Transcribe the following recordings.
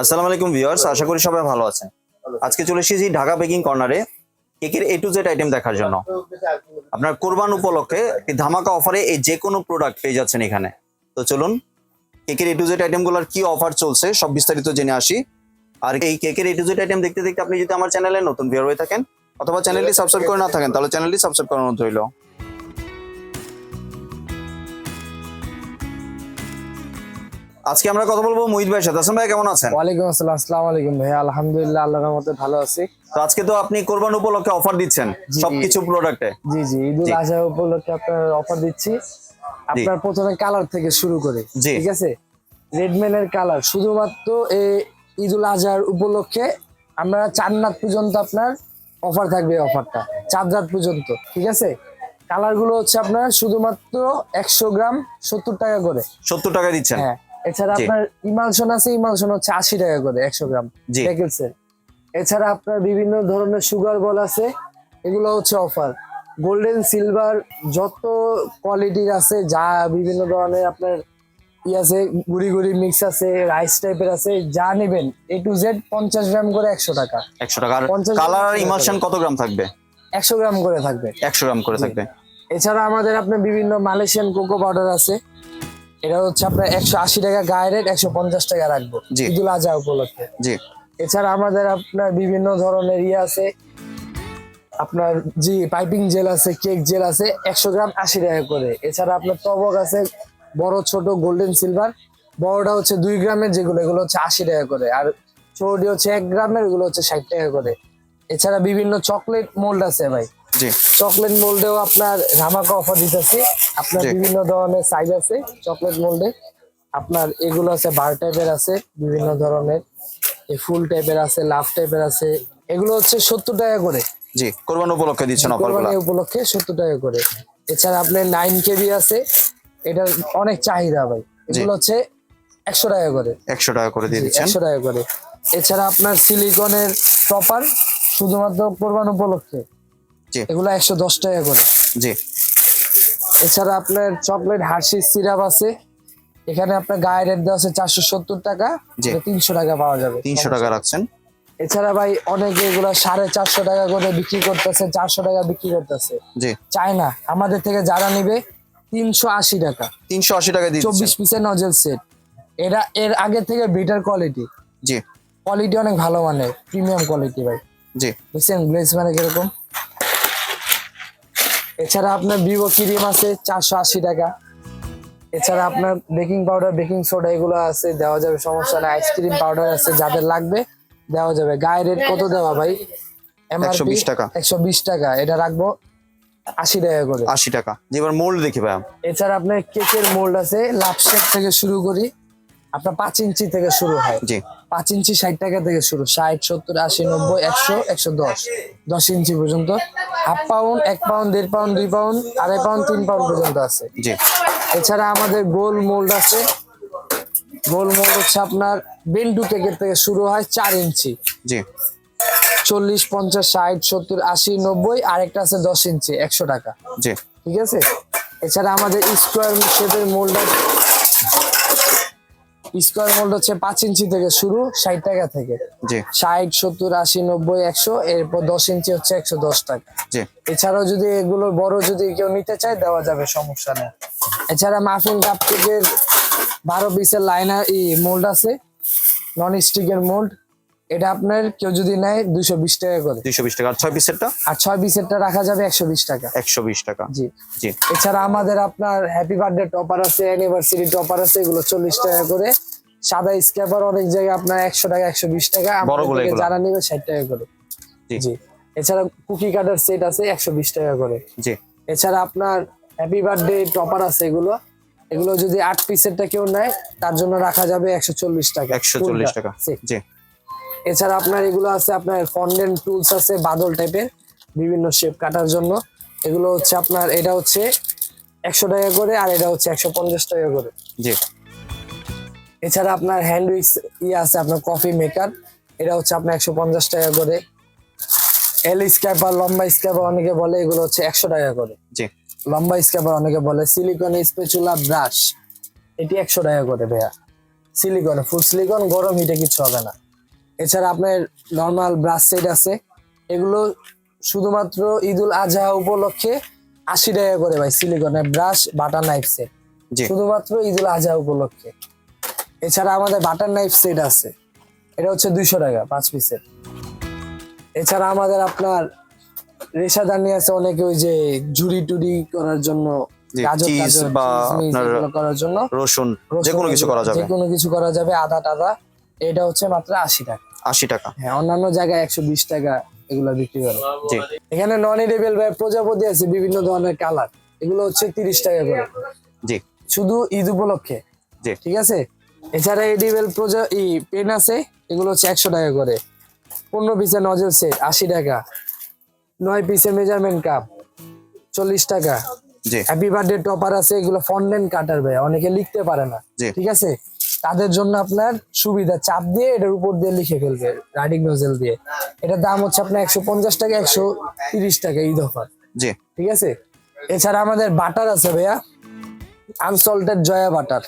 আসসালামু আলাইকুম ভিউয়ার্স, আশা করি সবাই ভালো আছেন। আজকে চলে এসেছি ঢাকা বেকিং কর্নারে কেকের এ টু জেড আইটেম দেখার জন্য। আপনার কোরবান উপলক্ষে ধামাকা অফারে এই যে কোনো প্রোডাক্ট পেয়ে যাচ্ছেন এখানে। তো চলুন, কেকের এ টু জেড আইটেমগুলোর কি অফার চলছে সব বিস্তারিত জেনে আসি। আর এই কেকের এ টু জেড আইটেম দেখতে দেখতে আপনি যদি আমার চ্যানেলে নতুন ভিউয়ার হয়ে থাকেন, অথবা চ্যানেলটি সাবস্ক্রাইব করে না থাকেন, তাহলে চ্যানেলটি সাবস্ক্রাইব করানো রইল। আজকে আমরা কথা বলব মুহিত ভাইয়ের সাথে। আসেন ভাই কেমন আছেন? ওয়ালাইকুম আসসালাম আসসালামু আলাইকুম ভাই আলহামদুলিল্লাহ আল্লাহর রহমতে ভালো আছি। তো আজকে তো আপনি কোরবান উপলক্ষে অফার দিচ্ছেন সবকিছু প্রোডাক্টে জি জি ঈদুল। আজহা উপলক্ষে আপনার অফার দিচ্ছি। আপনার প্রথমে কালার থেকে শুরু করে ঠিক আছে? রেডম্যানের কালার শুধুমাত্র এই ঈদুল আজহার উপলক্ষে আমরা চার রাত পর্যন্ত আপনার অফার থাকবে অফারটা চার রাত পর্যন্ত ঠিক আছে? কালারগুলো হচ্ছে আপনার শুধুমাত্র একশো গ্রাম সত্তর টাকা করে। সত্তর টাকা দিচ্ছেন? হ্যাঁ। এছাড়া আপনার ইমালশন আছে ইমালশন হচ্ছে আশি টাকা করে একশো গ্রাম প্যাকেটসের এছাড়া আপনার বিভিন্ন ধরনের সুগার বল আছে এগুলো হচ্ছে অফার গোল্ডেন সিলভার যত কোয়ালিটির আছে যা বিভিন্ন ধরনের আপনার ই আছে গুড়ি গুড়ি মিক্স আছে রাইস টাইপের আছে যা নেবেন এ টু জেড পঞ্চাশ গ্রাম করে একশো টাকা। একশো টাকা। আর 50 কালার আর টাকা। কত গ্রাম থাকবে? একশো গ্রাম করে থাকবে। একশো গ্রাম করে থাকবে। এছাড়া আমাদের আপনার বিভিন্ন মালয়েশিয়ান কোকো পাউডার আছে এটা হচ্ছে আপনার একশো আশি টাকা গায়ে রেট একশো পঞ্চাশ টাকা রাখব। ঈদুল আজহা উপলক্ষে। জি। এছাড়া আমাদের আপনার বিভিন্ন ধরনের ইয়ে আছে। আপনার জি পাইপিং জেল আছে কেক জেল আছে একশো গ্রাম আশি টাকা করে। এছাড়া আপনার তবক আছে বড় ছোট গোল্ডেন সিলভার বড়টা হচ্ছে দুই গ্রামের যেগুলো এগুলো হচ্ছে আশি টাকা করে। আর ছোটটি হচ্ছে এক গ্রামের এগুলো হচ্ছে ষাট টাকা করে। এছাড়া বিভিন্ন চকলেট মোল্ড আছে ভাই। চকলেট মোল্ডেও আপনার ধামাকা অফার দিতেছি। আপনার বিভিন্ন ধরনের সাইজ আছে চকলেট মোল্ডে। আপনার এগুলো আছে বার টাইপের আছে বিভিন্ন ধরনের। এই ফুল টাইপের আছে লাভ টাইপের আছে। এগুলো হচ্ছে সত্তর টাকা করে। জি কোরবান উপলক্ষে দিচ্ছেন অফার কোরবানি উপলক্ষে সত্তর টাকা করে। এছাড়া আপনার নাইন কেবি আছে। এটার অনেক চাহিদা ভাই। এগুলো হচ্ছে একশো টাকা করে। একশো টাকা করে দিয়ে দিচ্ছেন। একশো টাকা করে। এছাড়া আপনার সিলিকনের টপার শুধুমাত্র কোরবান উপলক্ষে। এগুলো একশো দশ টাকা করে। জি। এছাড়া আপনার চকলেট হার্শিস সিরাপ আছে। এখানে আপনার গায়ে রেট দেওয়া আছে চারশো সত্তর টাকা। তিনশো টাকা পাওয়া যাবে। তিনশো টাকা রাখছেন। এছাড়া ভাই অনেকে এগুলো সাড়ে চারশো টাকা করে বিক্রি করতেছে চারশো টাকা বিক্রি করতেছে। জি। চায় না আমাদের থেকে যারা নিবে তিনশো আশি টাকা। তিনশো আশি টাকা দিয়ে চব্বিশ পিসের নজেল সেট এরা এর আগে থেকে বেটার কোয়ালিটি জি। কোয়ালিটি অনেক ভালো মানে প্রিমিয়াম কোয়ালিটি ভাই। জি। বুঝছেন? গ্লেজ মানে কীরকম? এছাড়া আপনার ভিভো ক্রিম আছে চারশো আশি টাকা। এছাড়া আপনার বেকিং পাউডার বেকিং সোডা এগুলো আছে দেওয়া যাবে সমস্যা নেই। আইসক্রিম পাউডার আছে যাদের লাগবে দেওয়া যাবে। গায়ে রেট কত দেওয়া ভাই? 120 টাকা। একশো বিশ টাকা এটা রাখব আশি টাকা করে। আশি টাকা। এবার মোল্ড দেখি ভাই এছাড়া আপনার কেকের মোল্ড আছে লাভ শেপ থেকে শুরু করি। আপনার পাঁচ ইঞ্চি থেকে শুরু হয়। জি। পাঁচ ইঞ্চি ষাট টাকা থেকে শুরু। ষাট সত্তর আশি নব্বই একশো একশো দশ। দশ ইঞ্চি পর্যন্ত। হাফ পাউন্ড এক পাউন্ড দেড় পাউন্ড দুই পাউন্ড আড়াই পাউন্ড তিন পাউন্ড পর্যন্ত আছে। জি। এছাড়া আমাদের গোল মোল্ড আছে। গোল মোল্ড হচ্ছে আপনার বেন্টু কেকের থেকে শুরু হয় চার ইঞ্চি। জি। চল্লিশ পঞ্চাশ ষাট সত্তর আশি নব্বই আরেকটা আছে দশ ইঞ্চি একশো টাকা। জি। ঠিক আছে? এছাড়া আমাদের স্কোয়ার শেপের মোল্ড স্কোয়ার মোল্ড হচ্ছে পাঁচ ইঞ্চি থেকে শুরু ষাট টাকা থেকে। ষাট সত্তর আশি নব্বই একশো এরপর দশ ইঞ্চি হচ্ছে একশো দশ টাকা। এছাড়াও যদি এগুলো বড় যদি কেউ নিতে চায় দেওয়া যাবে সমস্যা নেই। এছাড়া মাফিন কাপ থেকে বারো পিসের লাইনার ই মোল্ড আছে নন স্টিকের মোল্ড এটা আপনার কেউ যদি নেয় দুশো বিশ টাকা করে। দুইশো বিশ টাকা। আর ছয় পিসেরটা আর ছয় পিসেরটা রাখা যাবে একশো বিশ টাকা। একশো বিশ টাকা। জি। জি। এছাড়া আমাদের আপনার হ্যাপি বার্থডে টপার আছে অ্যানিভার্সারি টপার আছে এগুলো চল্লিশ টাকা করে। সাদা স্ক্যাপার অনেক জায়গায় আপনার একশো টাকা একশো বিশ টাকা। যারা নিবে ষাট টাকা করে। জি। জি। এছাড়া কুকি কাটার সেট আছে একশো বিশ টাকা করে। জি। এছাড়া আপনার হ্যাপি বার্থডে টপার আছে এগুলো। এগুলো যদি আট পিসেরটা কেউ নেয় তার জন্য রাখা যাবে একশো চল্লিশ টাকা। একশো চল্লিশ টাকা। জি। এছাড়া আপনার এগুলো আছে আপনার ফন্ডেন্ট টুলস আছে বাদল টাইপের বিভিন্ন শেপ কাটার জন্য। এগুলো হচ্ছে আপনার এটা হচ্ছে একশো টাকা করে আর এটা হচ্ছে একশো পঞ্চাশ টাকা করে। জি। এছাড়া আপনার হ্যান্ড উইক্স ইয়ে আছে আপনার কফি মেকার এটা হচ্ছে আপনার একশো পঞ্চাশ টাকা করে। এল স্ক্যাপার লম্বা স্ক্যাপার অনেকে বলে এগুলো হচ্ছে একশো টাকা করে। জি। লম্বা স্ক্যাপার অনেকে বলে সিলিকন স্পেচুলা ব্রাশ এটি একশো টাকা করে ভাইয়া। সিলিকন ফুল সিলিকন গরম হিটে কিছু হবে না। এছাড়া আপনার নর্মাল ব্রাশ সেট আছে। এগুলো শুধুমাত্র ঈদুল আজহা উপলক্ষে আশি টাকা করে ভাই সিলিকনের ব্রাশ বাটার নাইফ সেট শুধুমাত্র ঈদুল আজহা উপলক্ষে। এছাড়া আমাদের বাটার নাইফ সেট আছে। এটা হচ্ছে দুইশো টাকা পাঁচ পিসের এছাড়া আমাদের আপনার রেশাদানি আছে অনেকে ওই যে ঝুড়ি টুড়ি করার জন্য করার জন্য। রসুন রসুন যে কোনো কিছু করা যাবে। যে কোনো কিছু করা যাবে আদা টাদা এটা হচ্ছে মাত্র আশি টাকা। আশি টাকা। হ্যাঁ অন্যান্য জায়গায় একশো বিশ টাকা এগুলো বিক্রি করে। জি। এখানে নন এডেবল ভাই প্রজাপতি আছে বিভিন্ন ধরনের কালার এগুলো হচ্ছে তিরিশ টাকা করে। জি। শুধু ঈদ উপলক্ষে। জি। ঠিক আছে? এছাড়া এডিবেল প্রজা ই পেন আছে এগুলো হচ্ছে একশো টাকা করে। পনেরো পিসের নজল সেট আশি টাকা। নয় পিসের মেজারমেন্ট কাপ চল্লিশ টাকা। জি। হ্যাপি বার্থডে টপার আছে এগুলো ফন্ডেন্ট কাটার ভাই অনেকে লিখতে পারে না। ঠিক আছে? তাদের জন্য আপনার সুবিধা। চাপ দিয়ে এটার উপর দিয়ে লিখে ফেলবে রাইডিং নোজেল দিয়ে। এটার দাম হচ্ছে আপনার একশো পঞ্চাশ টাকা একশো তিরিশ টাকা ঈদ অফার জি। ঠিক আছে? এছাড়া আমাদের বাটার আছে ভাইয়া। Unsalted Joya butter.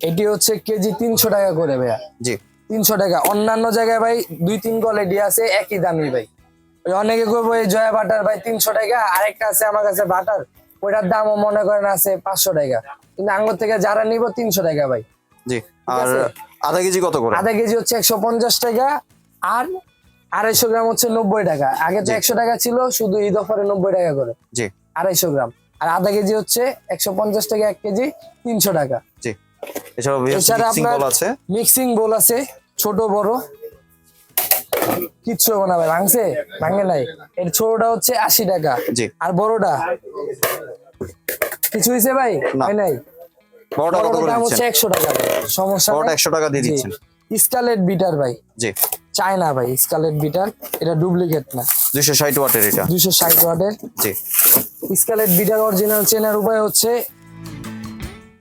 এটি হচ্ছে কেজি তিনশো টাকা করে ভাইয়া। জি। তিনশো টাকা। অন্যান্য জায়গায় ভাই দুই তিন কোয়ালিটি আছে একই দামি ভাই। ওই অনেকে করব এই জয়া বাটার ভাই তিনশো টাকা আরেকটা আছে আমার কাছে বাটার। ওইটার দামও মনে করেন আছে পাঁচশো টাকা। কিন্তু আঙ্গুর থেকে যারা নিব তিনশো টাকা ভাই। জি। আর আধা কেজি কত করে? আধা কেজি হচ্ছে একশো পঞ্চাশ টাকা আর আড়াইশো গ্রাম হচ্ছে নব্বই টাকা। আগে তো একশো টাকা ছিল শুধু ঈদ অফারে নব্বই টাকা করে। জি। আড়াইশো গ্রাম। আর আধা কেজি হচ্ছে একশো পঞ্চাশ টাকা এক কেজি তিনশো টাকা। জি। এছাড়া আপনার মিক্সিং বোল আছে ছোট বড়। কিচ্ছু হবে না ভাই ভাঙছে? ভাঙে নাই। এর ছোটটা হচ্ছে আশি টাকা। আর বড়টা? কিছু হয়েছে ভাই? নাই? বড়টা কত করে দাম হচ্ছে দিচ্ছেন। একশো টাকা। সমস্যা বড়টা নাই। একশো টাকা দিয়ে দিচ্ছেন। স্কালেট বিটার ভাই। জি। চায়না ভাই স্কালেট বিটার। এটা ডুপ্লিকেট না। দুইশো ষাট ওয়াটের এটা। দুইশো ষাট ওয়াটের। জি। স্কালেট বিটার অরিজিনাল চেনার উপায় হচ্ছে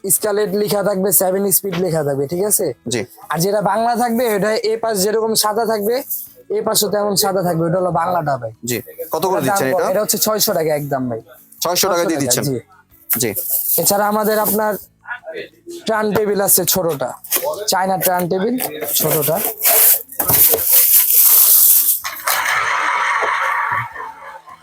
স্কালেট লেখা থাকবে সেভেন স্পিড লেখা থাকবে ঠিক আছে? জি। আর যেটা বাংলা থাকবে এটা এ পাশ যেরকম সাদা থাকবে এ পাশে তেমন সাদা থাকবে ওটা হলো বাংলাটা ভাই। জি। কত করে দিচ্ছেন এটা? এটা হচ্ছে ছয়শো টাকা একদম ভাই। ছয়শো টাকা দিয়ে 600 দিচ্ছেন। জি। এছাড়া আমাদের আপনার ট্রান টেবিল আছে ছোটটা। চায়না ট্রান টেবিল ছোটটা।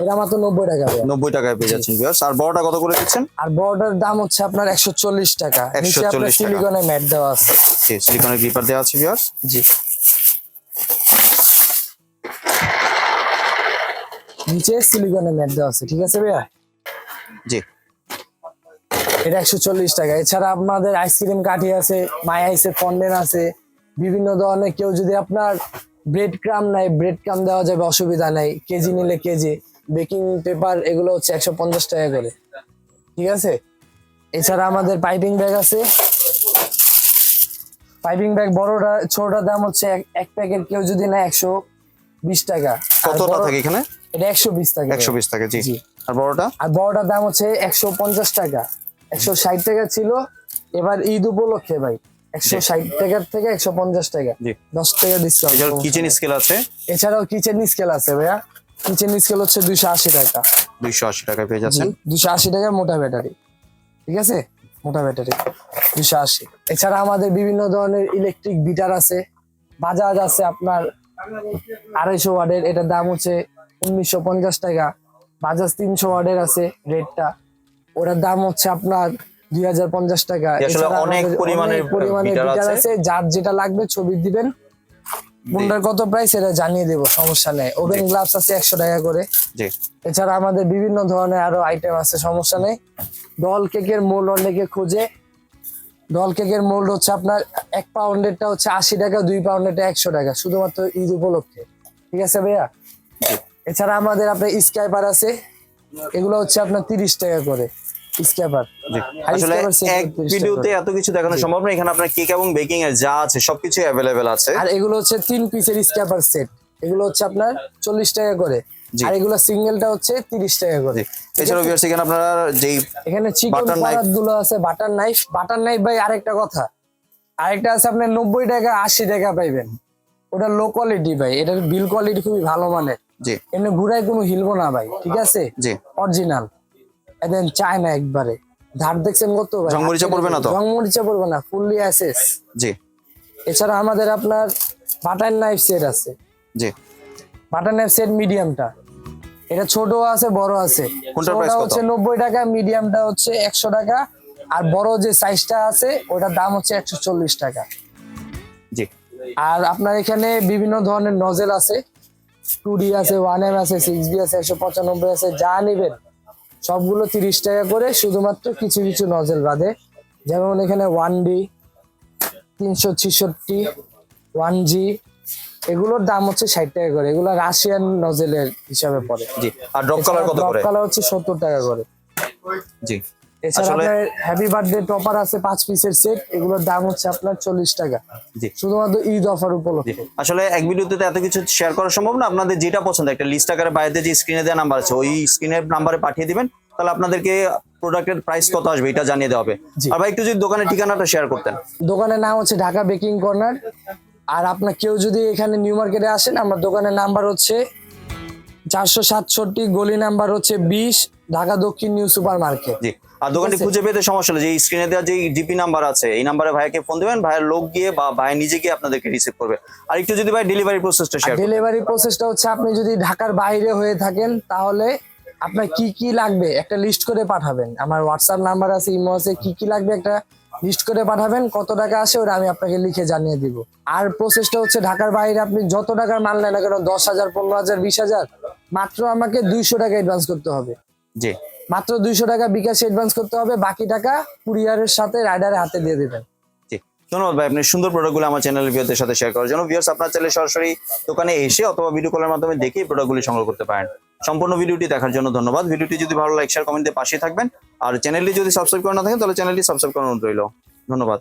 এটা মাত্র নব্বই টাকা। নব্বই টাকায় পেয়ে যাচ্ছেন ভিউয়ার্স আর বড়টা কত করে দিচ্ছেন? আর বর্ডার দাম হচ্ছে আপনার একশো চল্লিশ টাকা। নিচে আপনার টাকা। সিলিকনের ম্যাট দেওয়া আছে। জি সিলিকনের গ্রিপার দেওয়া আছে ভিউয়ার্স জি। নিচে সিলিকনের ম্যাট দেওয়া আছে ঠিক আছে ভাইয়া? জি। এটা একশো চল্লিশ টাকা। এছাড়া আপনাদের আইসক্রিম কাঠি আছে মাই আইসের ফন্ডেন আছে বিভিন্ন ধরনের কেউ যদি আপনার ব্রেড ক্রাম নাই ব্রেড ক্রাম দেওয়া যাবে অসুবিধা নাই। কেজি নিলে কেজি। বেকিং পেপার এগুলো হচ্ছে একশো পঞ্চাশ টাকা করে। ঠিক আছে? এছাড়া আমাদের পাইপিং ব্যাগ আছে। পাইপিং ব্যাগ বড়টা ছোটটার দাম হচ্ছে এক- প্যাকেট কেউ যদি না একশো বিশ টাকা। কতটা থাকে এখানে? এটা একশো বিশ টাকা। একশো বিশ টাকা জি। আর বড়টা? আর বড়টার দাম হচ্ছে একশো পঞ্চাশ টাকা। একশো ষাট টাকা ছিল। এবার ঈদ উপলক্ষে ভাই একশো ষাট টাকার থেকে একশো পঞ্চাশ টাকা। দশ টাকা ডিসকাউন্ট কিচেন স্কেল আছে? এছাড়াও কিচেন স্কেল আছে ভাইয়া। কিচেন স্কেল হচ্ছে দুইশো আশি টাকা। দুইশো আশি টাকায় পেয়ে জি যাচ্ছেন দুশো আশি টাকা মোটা ব্যাটারি। ঠিক আছে? মোটা ব্যাটারি দুশো আশি। এছাড়া আমাদের বিভিন্ন ধরনের ইলেকট্রিক বিটার আছে। বাজাজ আছে আপনার আড়াইশো ওয়ার্ডের এটার দাম হচ্ছে উনিশশো পঞ্চাশ টাকা। বাজাজ তিনশো ওয়ার্ডের আছে রেটটা। ওটার দাম হচ্ছে আপনার দুই হাজার পঞ্চাশ টাকা। অনেক পরিমাণের বিটার আছে। আছে যার যেটা লাগবে ছবি দিবেন। কোনটার কত প্রাইস এটা জানিয়ে দেবো সমস্যা নেই। ওভেন গ্লাভস আছে একশো টাকা করে। এছাড়া আমাদের বিভিন্ন ধরনের আরও আইটেম আছে সমস্যা নেই। ডল কেকের মোল্ড অনেকে খুঁজে। ডল কেকের মোল্ড হচ্ছে আপনার এক পাউন্ডেরটা হচ্ছে আশি টাকা দুই পাউন্ডেরটা একশো টাকা শুধুমাত্র ঈদ উপলক্ষে। ঠিক আছে ভাইয়া? এছাড়া আমাদের আপনার স্কাইপার আছে। এগুলো হচ্ছে আপনার তিরিশ টাকা করে। স্কাইপার আসলে এক ভিডিওতে এত কিছু দেখানো সম্ভব না। এখানে আপনার কেক এবং বেকিং এর যা আছে সবকিছু অ্যাভেলেবেল আছে। আর এগুলো হচ্ছে তিন পিসের স্ক্যাপার সেট এগুলো হচ্ছে আপনার চল্লিশ টাকা করে। আর এগুলো সিঙ্গেলটা হচ্ছে তিরিশ টাকা করে। জি। এছাড়াও ভিউয়ার্স এখানে আপনারা যেই এখানে চিকন Butter গুলো আছে বাটার নাইফ বাটার নাইফ ভাই আরেকটা কথা। আরেকটা আছে আপনার নব্বই টাকা আশি টাকা পাইবেন। ওটা লো কোয়ালিটি ভাই। এটার বিল কোয়ালিটি খুবই ভালো মানের। জি। এমনি ঘুরায় কোনো হিলবো না ভাই ঠিক আছে? জি। অরিজিনাল দেন চায় না একবারে। ধার দেখছেন কত? ভাই জং মরিচা পড়বে না তো? জং মরিচা পড়বে না ফুললি অ্যাসেস জি। এছাড়া আমাদের আপনার বাটার নাইফ সেট আছে। জি। বাটার নাইফ সেট মিডিয়ামটা এটা ছোট আছে বড় আছে। ছোটটা হচ্ছে নব্বই টাকা মিডিয়ামটা হচ্ছে একশো টাকা। আর বড় যে সাইজটা আছে ওটার দাম হচ্ছে একশো চল্লিশ টাকা। জি। আর আপনার এখানে বিভিন্ন ধরনের নজেল আছে। টু ডি আছে ওয়ান এম আছে সিক্স বি আছে একশো পঁচানব্বই আছে যা নেবেন। সবগুলো তিরিশ টাকা করে শুধুমাত্র কিছু কিছু নজেল বাদে। যেমন এখানে ওয়ান ডি তিনশো ছিষট্টি ওয়ান জি এগুলোর দাম হচ্ছে ষাট টাকা করে। এগুলো রাশিয়ান নজেলের হিসাবে পড়ে। জি আর ড্রপ কালার কত করে? ড্রপ কালার হচ্ছে সত্তর টাকা করে। জি। এছাড়া আসলে- আপনার হ্যাপি বার্থডে টপার আছে পাঁচ পিসের সেট এগুলোর দাম হচ্ছে আপনার চল্লিশ টাকা। শুধুমাত্র ঈদ অফার উপলক্ষে। আসলে এক ভিডিওতে এত কিছু শেয়ার করা সম্ভব না আপনাদের যেটা পছন্দ একটা লিস্ট আকারে বাইরে যে স্ক্রিনে দেওয়া নাম্বার আছে ওই স্ক্রিনের নাম্বারে পাঠিয়ে দিবেন তাহলে আপনাদেরকে প্রোডাক্টের প্রাইস কত আসবে এটা জানিয়ে দেওয়া হবে। আর ভাই একটু যদি দোকানের ঠিকানাটা শেয়ার করতেন। দোকানের নাম হচ্ছে ঢাকা বেকিং কর্নার আর আপনার কেউ যদি এখানে নিউ মার্কেটে আসেন আমার দোকানের নাম্বার হচ্ছে চারশো সাতষট্টি গলি নাম্বার হচ্ছে বিশ ঢাকা দক্ষিণ নিউ সুপার মার্কেট আর দোকানটি খুঁজে পেতে সমস্যা হলো যে স্ক্রিনে দেওয়া যে ডিপি নাম্বার আছে এই নাম্বারে ভাইকে ফোন দিবেন ভাইয়ের লোক গিয়ে বা ভাই নিজে গিয়ে আপনাদেরকে রিসিভ করবে। আর একটু যদি ভাই ডেলিভারি প্রসেসটা শেয়ার ডেলিভারি প্রসেসটা হচ্ছে আপনি যদি ঢাকার বাইরে হয়ে থাকেন তাহলে আপনার কি কি লাগবে? একটা লিস্ট করে পাঠাবেন। আমার হোয়াটসঅ্যাপ নাম্বার আছে ইমো আছে কি কি লাগবে একটা লিস্ট করে পাঠাবেন কত টাকা আসে ওরা আমি আপনাকে লিখে জানিয়ে দিব। আর প্রসেসটা হচ্ছে ঢাকার বাইরে আপনি যত টাকার মাল নেন না কেন দশ হাজার পনেরো হাজার বিশ হাজার মাত্র আমাকে দুইশো টাকা অ্যাডভান্স করতে হবে। জি। মাত্র দুইশো টাকা বিকাশে অ্যাডভান্স করতে হবে, বাকি টাকা কুরিয়ারের সাথে রাইডারের হাতে দিয়ে দেবেন। ধন্যবাদ ভাই, আপনি সুন্দর প্রোডাক্টগুলো আমার চ্যানেলের ভিউদের সাথে শেয়ার করার জন্য। ভিউয়ার্স আপনার চাইলে সরাসরি দোকানে এসে অথবা ভিডিও কলের মাধ্যমে দেখে প্রোডাক্টগুলি সংগ্রহ করতে পারেন। সম্পূর্ণ ভিডিওটি দেখার জন্য ধন্যবাদ। ভিডিওটি যদি ভালো লাগে শেয়ার কমেন্টে পাশে থাকবেন। আর চ্যানেলটি যদি সাবস্ক্রাইব করে না থাকেন, তাহলে চ্যানেলটি সাবস্ক্রাইব করানো রইল। ধন্যবাদ।